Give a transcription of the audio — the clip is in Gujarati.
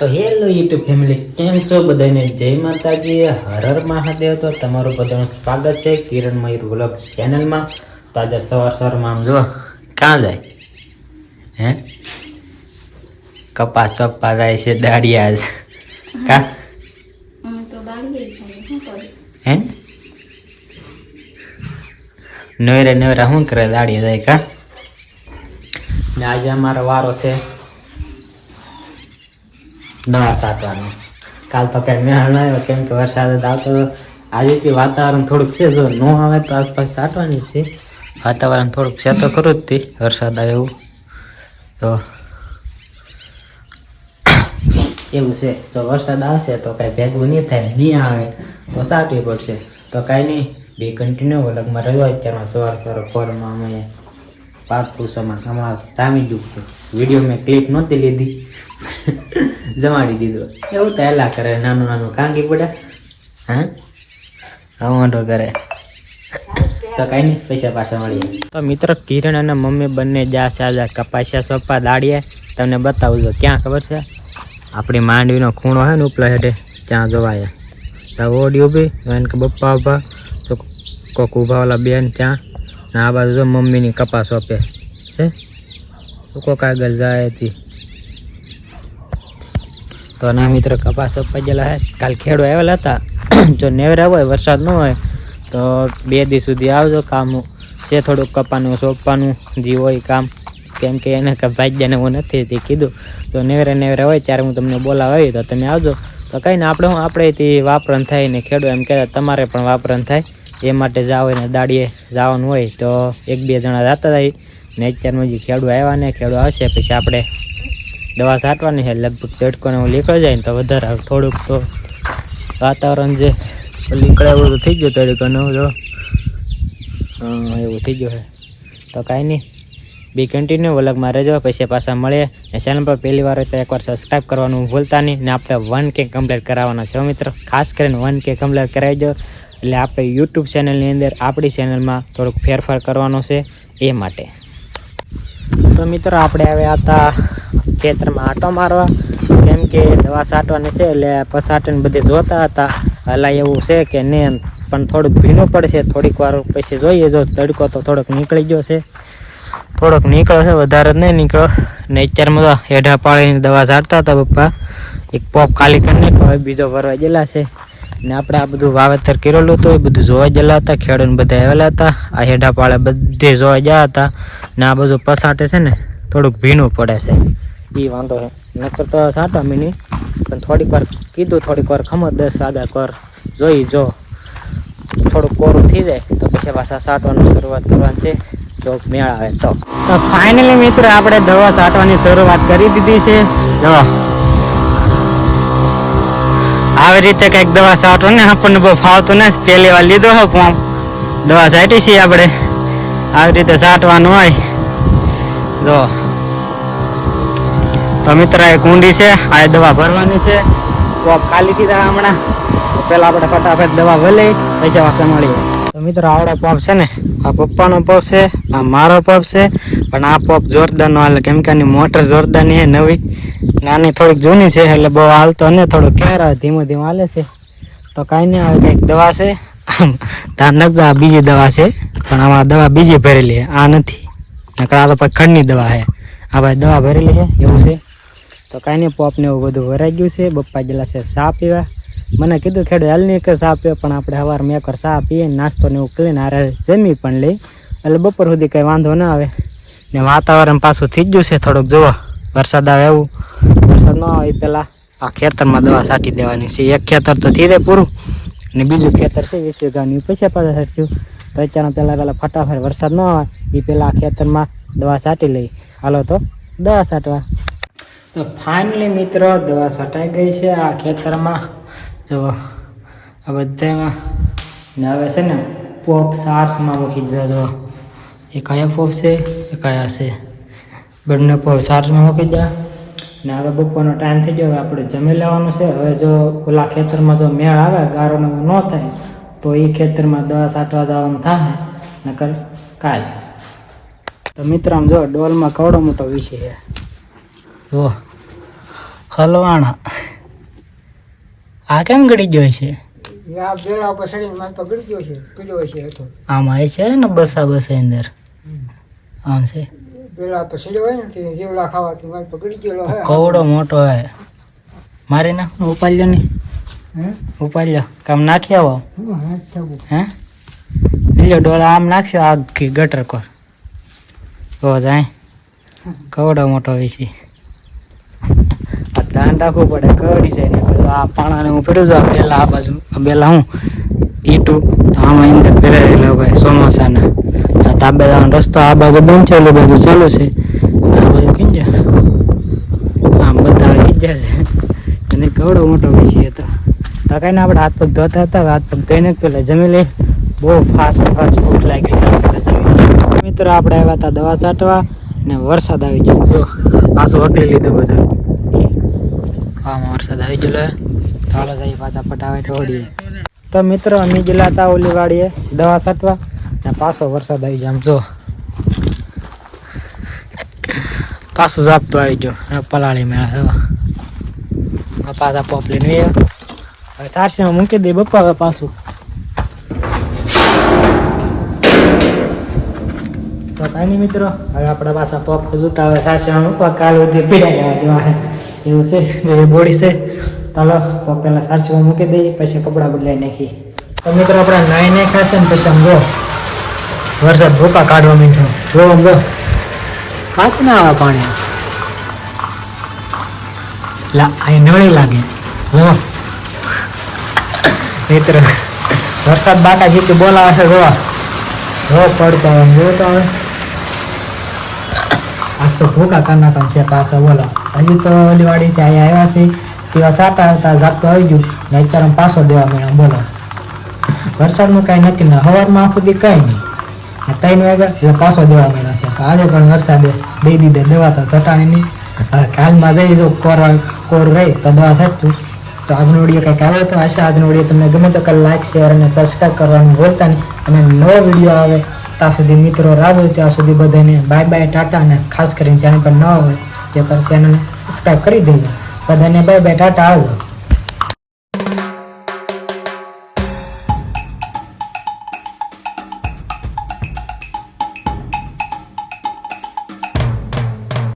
તો હેલો યુટ્યુબ ફેમિલી કેમ છો બધાને જય માતાજી હર હર મહાદેવ. તો તમારું બધાનું સ્વાગત છે કિરણ મયુર વ્લોગ ચેનલમાં. તાજા સવાર સવારમાં આમ જો ક્યાં જાય? હે? કપાસ ચોપ્પા જાય છે દાડિયા જ. કા? હે? નવેરે નવેરા શું કરે દાડિયા જાય કા? ને આજે અમારો વારો છે દવા છાંટવાનો કાલ તો કઈ મેળ આવ્યો, કેમ કે વરસાદ આવતો આજે કે વાતાવરણ થોડુંક છે, જો ન આવે તો આસપાસ સાટવાની છે. વાતાવરણ થોડુંક છે, તો ખરું જ તે, વરસાદ આવે એવું. તો એવું છે, જો વરસાદ આવશે તો કાંઈ ભેગું નહીં થાય, નહીં આવે, તો સાટવી પડશે. તો કાંઈ નહીં, બે કન્ટિન્યુ અલગમાં રહ્યો અત્યારમાં સવાર કરો ફોરમાં અમે પાક પૂછવામાં આમાં સામી દુખતું વીડિયો મેં ક્લિપ નહોતી લીધી. જમાડી દીધો. એવું તો એલા કરે, નાનું નાનું કાંગી પડે. હા? વાંધો કરે. તો કાંઈ નહીં, પૈસા પાછા મળીએ. તો મિત્ર, કિરણ અને મમ્મી બંને જા સાજા કપાસ્યા સોપા દાડીએ. તમને બતાવું છું, ક્યાં ખબર છે? આપણી માંડવીનો ખૂણો છે ને ઉપલા હેઠે, ત્યાં જોવાય. ઓડી ઊભી, એને કે બપ્પા ઊભા તો કોક ઊભા ઓલા બેન ત્યાં. ને આ બાજુ જો મમ્મીની કપાસ સોંપે. હે? કોક આગળ જાય હતી તો ના મિત્ર, કપાસ અપાઈ ગયેલા હે. કાલ ખેડો આવેલા હતા. જો નેવરા હોય, વરસાદ ન હોય, તો બે દિવસ સુધી આવજો કામ. છે થોડુંક કપાનું, સોંપવાનું જે હોય કામ. કેમ કે એને ભાગ્યાને હું નથી, તે કીધું. તો નેવરે નેવરે હોય ત્યારે હું તમને બોલાવી તો તમે આવજો. તો કંઈ ને આપણે હું આપણે તે વાપરણ થાય ને ખેડો એમ કહેતા, તમારે પણ વાપરણ થાય. એ માટે જાઓ ને દાડીએ જવાનું હોય તો એક બે જણા જતા થાય ને અત્યારમાં જે ખેડૂ આવ્યા ને ખેડૂ આવશે, પછી આપણે દવા છાંટવાની છે, લગભગ ચટકોને હું નીકળી જાય ને તો વધારે થોડુંક તો વાતાવરણ જે નીકળે એવું તો થઈ ગયું તડકોને જો. એવું થઈ ગયું છે. તો કાંઈ નહીં. બી કન્ટિન્યુ વલગમાં રહેજો, પછી પાછા મળીએ. ને ચેનલ પર પહેલી વાર હોય તો એકવાર સબસ્ક્રાઈબ કરવાનું ભૂલતા નહીં. ને આપણે વન કે કમ્પ્લીટ કરાવવાના છે, મિત્રો. ખાસ કરીને વન કે કમ્પ્લીટ દો એટલે આપણે યુટ્યુબ ચેનલની અંદર, આપણી ચેનલમાં થોડુંક ફેરફાર કરવાનો છે, એ માટે. તો મિત્રો, આપણે આવ્યા હતા ખેતરમાં આંટો મારવા. કેમ કે દવા છાંટવાની છે એટલે પસાટીને બધે જોતા હતા. હલા એવું છે કે નહીં પણ થોડુંક ભીનું પડશે. થોડીક વાર પછી જોઈએ. જો તડકો તો થોડોક નીકળી ગયો છે. થોડોક નીકળ્યો છે. વધારે નહીં નીકળ્યો ને અત્યારમાં તો હેઢા પાળીની દવા ઝાડતા હતા પપ્પા. એક પોપ ખાલી કરી હવે બીજો ભરવા ગયેલા છે. ને આપણે આ બધું વાવેતર કરેલું હતું, એ બધું જોવા ગયેલા હતા ખેડૂત બધા આવેલા હતા, આ હેઠા પાળે બધે જોવા ગયા હતા ને આ બધું પસાટે છે ને, થોડુંક ભીનું પડે છે. એ વાંધો છે નકર તો છાંટા મીની, પણ થોડીક વાર કીધું, થોડીક વાર ખમત દસ સાદા કર, જોઈ જો. થોડુંક કોરું થઈ જાય, તો પછી પાછા છાંટવાની શરૂઆત કરવાની છે. જો મેળ આવે તો. ફાઇનલી મિત્રો, આપણે દવા છાંટવાની શરૂઆત કરી દીધી છે. જો આવી રીતે કંઈક દવા છાંટો ને આપણને બહુ ફાવતું ને પહેલી વાર લીધો હો પંપ દવા છાંટી છીએ આપણે. આવી રીતે છાંટવાનું હોય. જો. તો મિત્ર, એ કુંડી છે, આ દવા ભરવાની છે. તો ખાલી કીધા હમણાં. પહેલા આપણે ફટાફટ દવા ભલે પછી વાસણ મળીએ. તો મિત્રો આવડો પંપ છે ને, આ પપ્પાનો પંપ છે, આ મારો પંપ છે, પણ આ પંપ જોરદારનો હાલે. કેમ કે આની મોટર જોરદારની છે, નવી. નાની થોડીક જૂની છે, એટલે બહુ હાલતો ને થોડો કેર ધીમો ધીમું હાલે છે. તો કાંઈ નહીં આવે કંઈક દવા છે. નકજો આ બીજી દવા છે, પણ આમાં દવા બીજી ભરેલી છે, આ નથી. નકર આ તો પછી ખંડની દવા છે. આ ભાઈ દવા ભરેલી છે, એવું છે. તો કાંઈ નહીં પોપ ને એવું બધું ભરાઈ ગયું છે, બપ્પા ગયેલા છે સા પીવા. મને કીધું ખેડૂત હાલની એક ચા પીવે પણ આપણે સવાર મેં એકવાર ચા પીએ, નાસ્તો ને એવું કરીને આરે જમી પણ લઈ. એટલે બપોર સુધી કંઈ વાંધો ના આવે. ને વાતાવરણ પાછું થઈ ગયું છે થોડુંક, જુઓ, વરસાદ આવે એવું. વરસાદ ન આવે પહેલાં આ ખેતરમાં દવા છાંટી દેવાની છે. એક ખેતર તો થઈ જાય પૂરું. ને બીજું ખેતર છે વીસ વીઘાની પૈસા પાછા છાંટ્યું તો અત્યારનો પહેલાં પહેલાં ફટાફટ વરસાદ ન આવે, એ પહેલાં આ ખેતરમાં દવા છાંટી લઈ. હાલો તો, દવા છાંટવા. તો ફાઇનલી મિત્રો, દવા છટાઈ ગઈ છે આ ખેતરમાં. જો આ બધામાં ને હવે છે ને પોપ સાર્સમાં મૂકી દીધા જો એ કયા પોપ છે? એ કયા છે? બંને પોપ સાર્સમાં મૂકી દીધા. ને હવે બપોરનો ટાઈમ થઈ ગયો, હવે આપણે જમી લેવાનું છે. હવે જો ઓલા ખેતરમાં જો મેળ આવે ગારો ને એવું ન થાય, તો એ ખેતરમાં દવા છાંટવા જવાનું થાય નકર કાલ. તો મિત્ર આમ જો ડોલમાં કવડો મોટો વિષય છે. જો હલવાણા. આ કેમ ગળી ગયો છે? આ બેલા ઉપર મારે પકડી ગયો છે પીડ્યો છે હતો આમાં એ છે ને બસા બસ અંદર? આમ છે? પેલા ઉપર ચડ્યો હોય ને તે જેવડા ખાવાથી મારે પકડી ગયેલો હે કવડો મોટો હે મારી નાખ ઉપાડ્યો ને હે? ઉપાડ્યો. કામ નાખી આવો. હું લીલો ડોલા આમ નાખ્યો આગ ગટર કોર. તો જાય. કવડો મોટો હોય છે. આ ધ્યાન રાખવું પડે કયો જાય ને આ પાણાને હું ફેરું છું, આ પહેલાં આ બાજુ. આ પહેલાં હું? ઈટું. તો આમાં અંદર ફેરાયેલા ભાઈ ચોમાસાના. આ તાબેદારનો રસ્તો આ બાજુ બંધ છે એટલે બધું ચાલુ છે. આ બાજુ જાય આમ બધા કઈ છે. અને કવડો મોટો વિષય હતો. તો કઈ આપણે હાથ પગ ધોતા હતા હાથ પગ ધોઈને પેલા જમી લઈ બહુ ફાસ્ટ ફાસ્ટ ફૂટ લાગી. મિત્રો, આપણે આવ્યા હતા દવા છાંટવા, ને વરસાદ આવી ગયો. પાછું વકલી લીધું બધું. આમાં વરસાદ આવી ગયેલો ચાલો તો જઈએ પાછા ફટાફટ ઓડીએ તો મિત્રો, અમે ગયેલા હતા ઓલી દવા છાંટવા ને પાછો વરસાદ આવી જાય આમ જો, પાછું ઝાપટું આવી ગયો પલાળી મેળા થવા પાછા પોપ લઈને આવ્યા. હવે ચારસીમાં મૂકી દે બપ્પા હવે પાછું. તો કાંઈ નહીં મિત્રો, હવે આપણા પાછા પોપ જોતા હવે ચારસીમાં મૂકવા કાલ સુધી પીડા જવા દેવા એવું છે, જો બોડી છે, ચાલો તો પહેલાં સારસીમાં મૂકી દઈએ, પછી કપડાં બદલાઈ નાખી તો મિત્રો આપણે નાઈ નાખ્યા છે ને પછી આમ જો, વરસાદ ભૂકા કાઢવા માંડ્યો. જો આમ જો, કાચ ના આવે પાણી. આ નળી લાગે. જો, મિત્ર, વરસાદ બાકા જીતી બોલાવે છે, જોવા. જો પડતો આમ જો તો હવે આજ તો ભૂકા કરી નાખવાનું છે પાછા, બોલો. હજી તો ઓલી વાડીથી અહીંયા આવ્યા છે તેવા સાટા આવતા ઝાપટું આવી ગયું ને અત્યારે પાછો દેવા મળ્યા બોલો. વરસાદનું કાંઈ નક્કી ના હવારમાં આખું દી કાંઈ નહીં. ને ત્રણ વાગ્યા એટલે પાછો દેવા મળ્યા છે. આજે પણ વરસાદે દઈ દીધે, દવા તો ચટાણી નહીં. કાલમાં દઈ દો કોર કોર રહી તો દવા છાંટતું તો આજનો વીડિયો કંઈક આવ્યો તો આશા, આજનો વીડિયો તમને ગમે તો કાલે લાઈક શેર અને સબસ્ક્રાઈબ કરવાનું બોલતા નહીં. અને નવો વીડિયો આવે ત્યાં સુધી મિત્રો રાહ હોય ત્યાં સુધી બધાને બાય બાય ટાટા અને ખાસ કરીને ચેનલ પર ન હોય તે પર ચેનલને કરી દેજો. બધાને બાય બાય ટાટા